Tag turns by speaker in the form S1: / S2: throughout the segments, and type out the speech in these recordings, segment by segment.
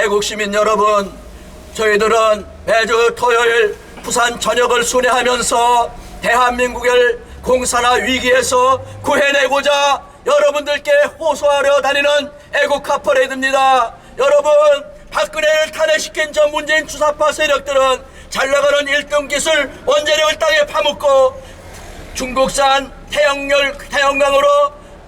S1: 애국 시민 여러분, 저희들은 매주 토요일 부산 전역을 순회하면서 대한민국을 공사나 위기에서 구해내고자 여러분들께 호소하려 다니는 애국 카퍼레이드입니다. 여러분, 박근혜를 탄핵시킨 전 문재인 주사파 세력들은 잘 나가는 일등 기술 원자력을 땅에 파묻고 중국산 태양열, 태양광으로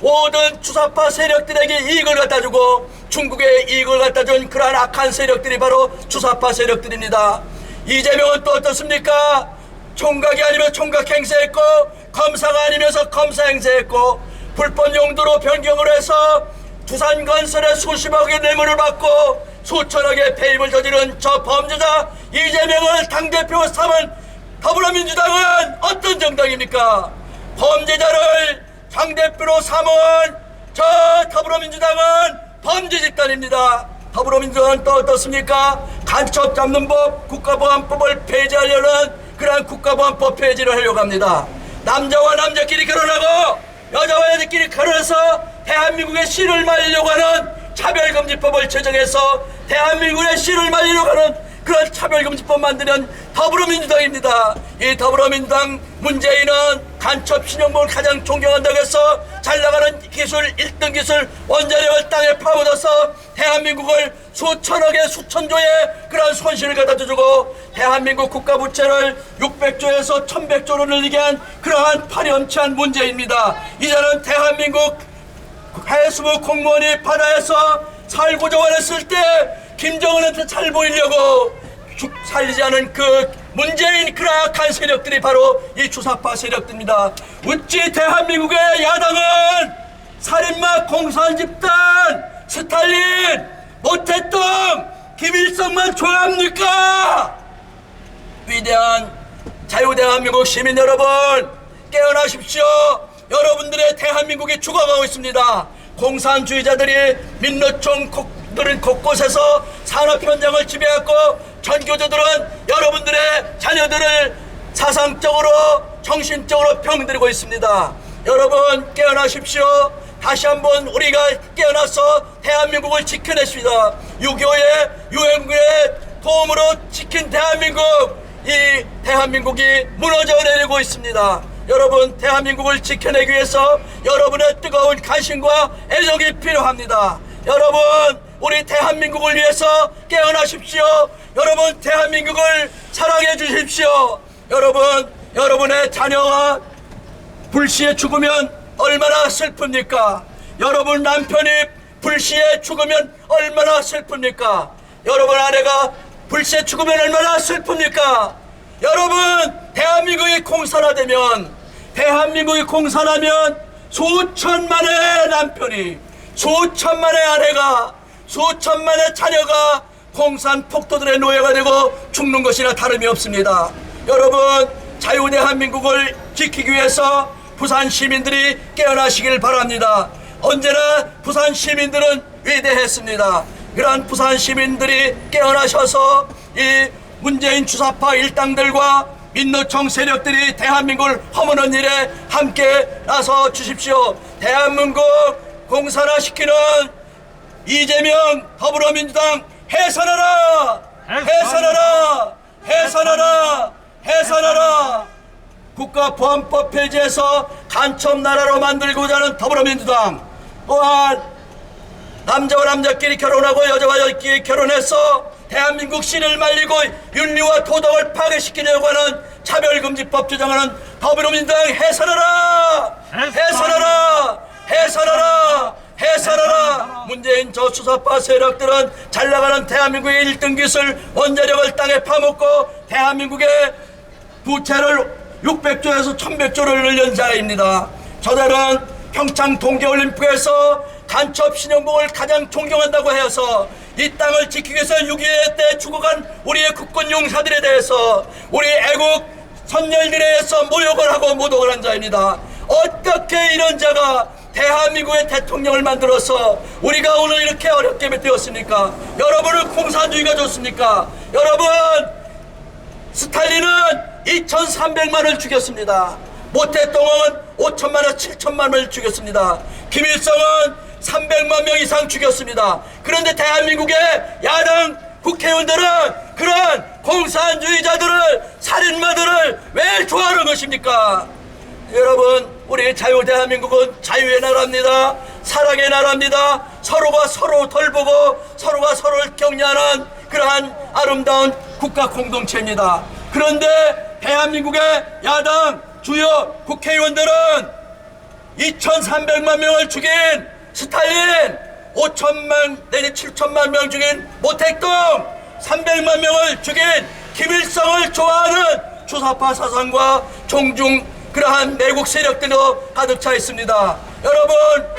S1: 모든 주사파 세력들에게 이익을 갖다 주고 중국에 이익을 갖다 준 그러한 악한 세력들이 바로 주사파 세력들입니다. 이재명은 또 어떻습니까? 총각이 아니면 총각 행세했고 검사가 아니면서 검사 행세했고 불법 용도로 변경을 해서 두산 건설에 수십억의 뇌물을 받고 수천억의 배임을 저지른 저 범죄자 이재명을 당대표 삼은 더불어민주당은 어떤 정당입니까? 범죄자를 당대표로 삼은 저 더불어민주당은 범죄 집단입니다. 더불어민주당은 또 어떻습니까? 간첩 잡는 법, 국가보안법을 폐지하려는 그러한 국가보안법 폐지를 하려고 합니다. 남자와 남자끼리 결혼하고 여자와 여자끼리 결혼해서 대한민국의 씨를 말리려고 하는 차별금지법을 제정해서 대한민국의 씨를 말리려고 하는 그런 차별금지법 만드는 더불어민주당입니다. 이 더불어민주당 문재인은 간첩 신용범을 가장 존경한다고 해서 잘 나가는 기술 1등 기술 원자력을 땅에 파묻어서 대한민국을 수천억의 수천조의 그런 손실을 갖다 주고 대한민국 국가 부채를 600조에서 1100조로 늘리게 한 그러한 파렴치한 문제입니다. 이제는 대한민국 해수부 공무원이 바다에서 살고자 원했을 때 김정은한테 잘 보이려고 죽 살리지 않은 그 문재인 그 악한 세력들이 바로 이 주사파 세력들입니다. 어찌 대한민국의 야당은 살인마 공산 집단 스탈린 모태똥 김일성만 좋아합니까? 위대한 자유대한민국 시민 여러분 깨어나십시오. 여러분들의 대한민국이 죽어가고 있습니다. 공산주의자들이 민노총 들은 곳곳에서 산업 현장을 지배하고 전교조들은 여러분들의 자녀들을 사상적으로 정신적으로 병들이고 있습니다. 여러분 깨어나십시오. 다시 한번 우리가 깨어나서 대한민국을 지켜냈습니다. 6.25의 유엔군의 도움으로 지킨 대한민국 이 대한민국이 무너져 내리고 있습니다. 여러분 대한민국을 지켜내기 위해서 여러분의 뜨거운 관심과 애정이 필요합니다. 여러분 우리 대한민국을 위해서 깨어나십시오. 여러분 대한민국을 사랑해 주십시오. 여러분 여러분의 자녀가 불시에 죽으면 얼마나 슬픕니까? 여러분 남편이 불시에 죽으면 얼마나 슬픕니까? 여러분 아내가 불시에 죽으면 얼마나 슬픕니까? 여러분 대한민국이 공산화되면 대한민국이 공산하면 수천만의 남편이 수천만의 아내가 수천만의 자녀가 공산 폭도들의 노예가 되고 죽는 것이나 다름이 없습니다. 여러분 자유 대한민국을 지키기 위해서 부산 시민들이 깨어나시길 바랍니다. 언제나 부산 시민들은 위대했습니다. 그러한 부산 시민들이 깨어나셔서 이 문재인 주사파 일당들과 민노총 세력들이 대한민국을 허무는 일에 함께 나서 주십시오. 대한민국 공산화시키는 이재명 더불어민주당 해산하라! 해산하라! 해산하라! 해산하라! 국가보안법 폐지해서 간첩 나라로 만들고자 하는 더불어민주당 또한 남자와 남자끼리 결혼하고 여자와 여자끼리 결혼해서 대한민국 신을 말리고 윤리와 도덕을 파괴시키려고 하는 차별금지법 주장하는 더불어민주당 해산하라! 해산하라! 해산하라! 해산하라! 문재인 저수사파 세력들은 잘 나가는 대한민국의 1등 기술 원자력을 땅에 파묻고 대한민국의 부채를 600조에서 1100조를 늘린 자입니다. 저들은 평창 동계올림픽에서 간첩 신영복을 가장 존경한다고 해서 이 땅을 지키기 위해서 6.25 때 죽어간 우리의 국군 용사들에 대해서 우리 애국 선열들에 대해서 모욕을 하고 모독을 한 자입니다. 어떻게 이런 자가 대한민국의 대통령을 만들어서 우리가 오늘 이렇게 어렵게 되었습니까? 여러분은 공산주의가 좋습니까? 여러분 스탈린은 2,300만을 죽였습니다. 모태똥은 5천만원, 7천만을 죽였습니다. 김일성은 300만 명 이상 죽였습니다. 그런데 대한민국의 야당 국회의원들은 그런 공산주의자들을 살인마들을 왜 좋아하는 것입니까? 여러분 우리 자유 대한민국은 자유의 나라입니다. 사랑의 나라입니다. 서로가 서로 돌보고 서로가 서로를 격려하는 그러한 아름다운 국가 공동체입니다. 그런데 대한민국의 야당 주요 국회의원들은 2,300만 명을 죽인 스탈린, 5천만 내지 7천만 명 죽인 모택동, 300만 명을 죽인 김일성을 좋아하는 주사파 사상과 종중 그러한 내국 세력들로 가득 차 있습니다. 여러분,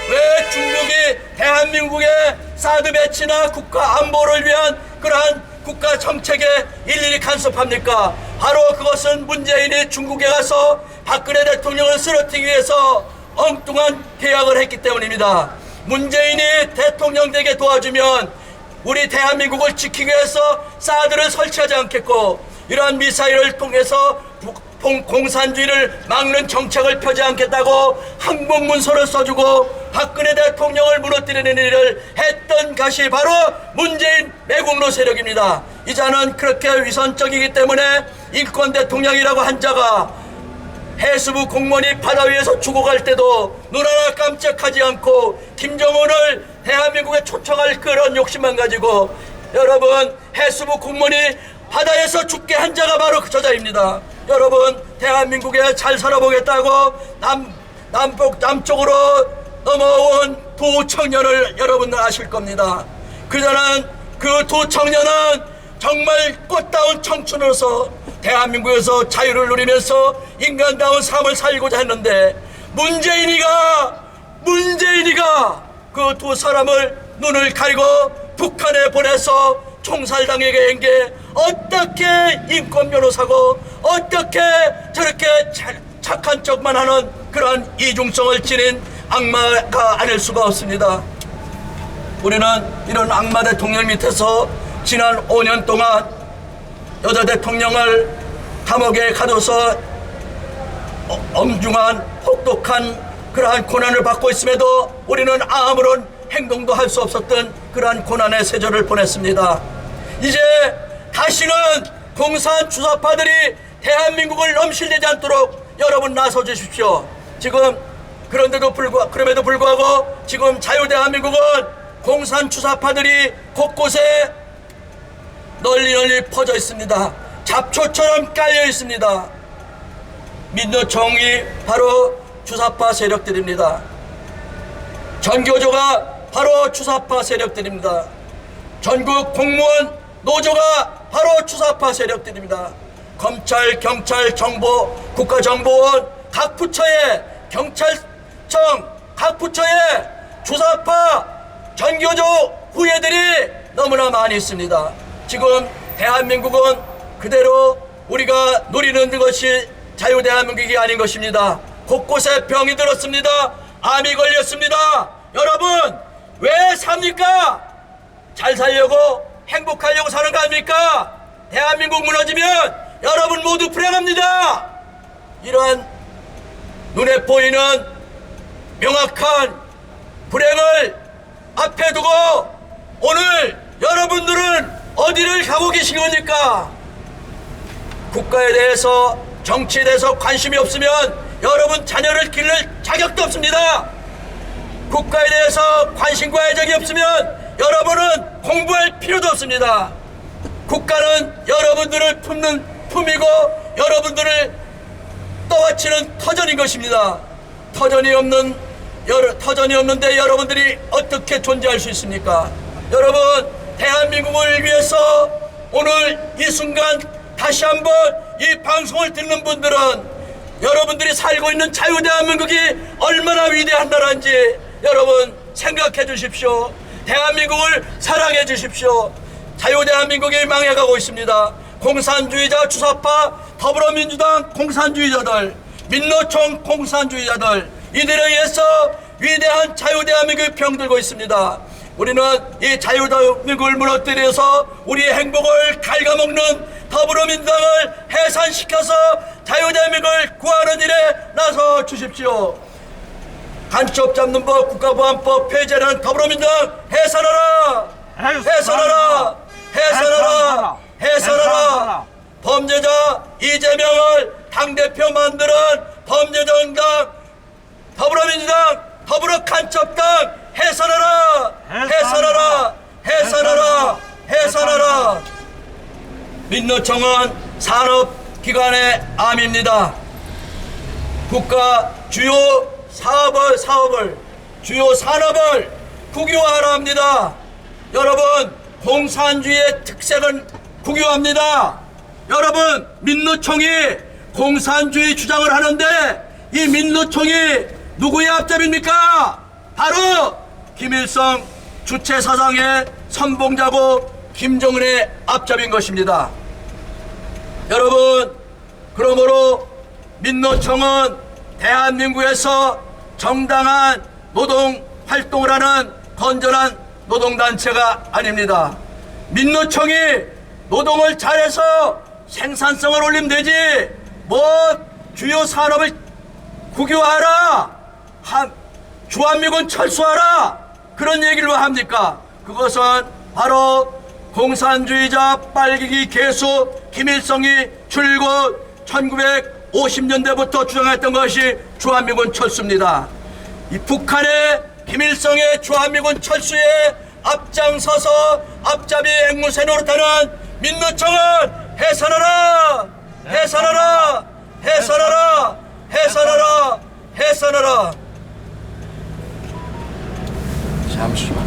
S1: 왜 중국이 대한민국의 사드 배치나 국가 안보를 위한 그러한 국가 정책에 일일이 간섭합니까? 바로 그것은 문재인이 중국에 가서 박근혜 대통령을 쓰러뜨리기 위해서 엉뚱한 계약을 했기 때문입니다. 문재인이 대통령 되게 도와주면 우리 대한민국을 지키기 위해서 사드를 설치하지 않겠고 이러한 미사일을 통해서 북- 공- 공산주의를 막는 정책을 펴지 않겠다고 항복문서를 써주고 박근혜 대통령을 무너뜨리는 일을 했던 것이 바로 문재인 매국노 세력입니다. 이 자는 그렇게 위선적이기 때문에 인권 대통령이라고 한 자가 해수부 공무원이 바다 위에서 죽어갈 때도 눈 하나 깜짝하지 않고 김정은을 대한민국에 초청할 그런 욕심만 가지고 여러분 해수부 공무원이 바다에서 죽게 한 자가 바로 그 저자입니다. 여러분 대한민국에 잘 살아보겠다고 남 남북 남쪽으로 넘어온 두 청년을 여러분들 아실 겁니다. 그자는 그 두 청년은 정말 꽃다운 청춘으로서 대한민국에서 자유를 누리면서 인간다운 삶을 살고자 했는데 문재인이가 문재인이가 그 두 사람을 눈을 가리고 북한에 보내서 총살당하게 한게 어떻게 인권 변호사고 어떻게 저렇게 차- 착한 척만 하는 그러한 이중성을 지닌 악마가 아닐 수가 없습니다. 우리는 이런 악마 대통령 밑에서 지난 5년 동안 여자 대통령을 감옥에 가둬서 어- 엄중한 혹독한 그러한 고난을 받고 있음에도 우리는 아무런 행동도 할 수 없었던 그러한 고난의 세절을 보냈습니다. 이제 다시는 공산 주사파들이 대한민국을 넘실대지 않도록 여러분 나서 주십시오. 지금 그런데도 불구하 그럼에도 불구하고 지금 자유 대한민국은 공산 주사파들이 곳곳에 널리 널리 퍼져 있습니다. 잡초처럼 깔려 있습니다. 민노총이 바로 주사파 세력들입니다. 전교조가 바로 주사파 세력들입니다. 전국 공무원 노조가 바로 주사파 세력들입니다. 검찰, 경찰, 정보, 국가정보원 각 부처의 경찰청 각 부처의 주사파 전교조 후예들이 너무나 많이 있습니다. 지금 대한민국은 그대로 우리가 누리는 것이 자유 대한민국이 아닌 것입니다. 곳곳에 병이 들었습니다. 암이 걸렸습니다. 여러분 왜 삽니까? 잘 살려고 행복하려고 사는 거 아닙니까? 대한민국 무너지면 여러분 모두 불행합니다. 이러한 눈에 보이는 명확한 불행을 앞에 두고 오늘 여러분들은 어디를 가고 계신 겁니까? 국가에 대해서 정치에 대해서 관심이 없으면 여러분 자녀를 기를 자격도 없습니다. 국가에 대해서 관심과 애정이 없으면 여러분은 공부할 필요도 없습니다. 국가는 여러분들을 품는 품이고 여러분들을 떠받치는 터전인 것입니다. 터전이 없는 여러, 터전이 없는데 여러분들이 어떻게 존재할 수 있습니까? 여러분 대한민국을 위해서 오늘 이 순간 다시 한번 이 방송을 듣는 분들은 여러분들이 살고 있는 자유 대한민국이 얼마나 위대한 나라인지 여러분 생각해 주십시오. 대한민국을 사랑해 주십시오. 자유 대한민국이 망해가고 있습니다. 공산주의자 주사파 더불어민주당 공산주의자들 민노총 공산주의자들 이들에 의해서 위대한 자유 대한민국이 병들고 있습니다. 우리는 이 자유 대한민국을 무너뜨려서 우리의 행복을 갉아먹는 더불어민주당을 해산시켜서 자유 대한민국을 구하는 일에 나서 주십시오. 간첩 잡는 법, 국가보안법 폐지하는 더불어민주당 해산하라! 해산하라! 해산하라! 해산하라! 범죄자 이재명을 당대표 만드는 범죄정당 더불어민주당 더불어 간첩당 해산하라! 해산하라! 해산하라! 해산하라! 민노총은 산업기관의 암입니다. 국가 주요 사업을 사업을 주요 산업을 국유화하라 합니다. 여러분 공산주의의 특색은 국유화입니다. 여러분 민노총이 공산주의 주장을 하는데 이 민노총이 누구의 앞잡입니까? 바로 김일성 주체 사상의 선봉자고 김정은의 앞잡인 것입니다. 여러분, 그러므로 민노총은 대한민국에서 정당한 노동 활동을 하는 건전한 노동단체가 아닙니다. 민노총이 노동을 잘해서 생산성을 올리면 되지, 뭐 주요 산업을 국유화하라, 한, 주한미군 철수하라, 그런 얘기를 왜 합니까? 그것은 바로 공산주의자 빨갱이 개수 김일성이 출국 1950년대부터 주장했던 것이 주한미군 철수입니다. 이 북한의 김일성의 주한미군 철수에 앞장서서 앞잡이 앵무새 노릇하는 민노총은 해산하라! 해산하라! 해산하라! 해산하라! 해산하라!
S2: 잠시만.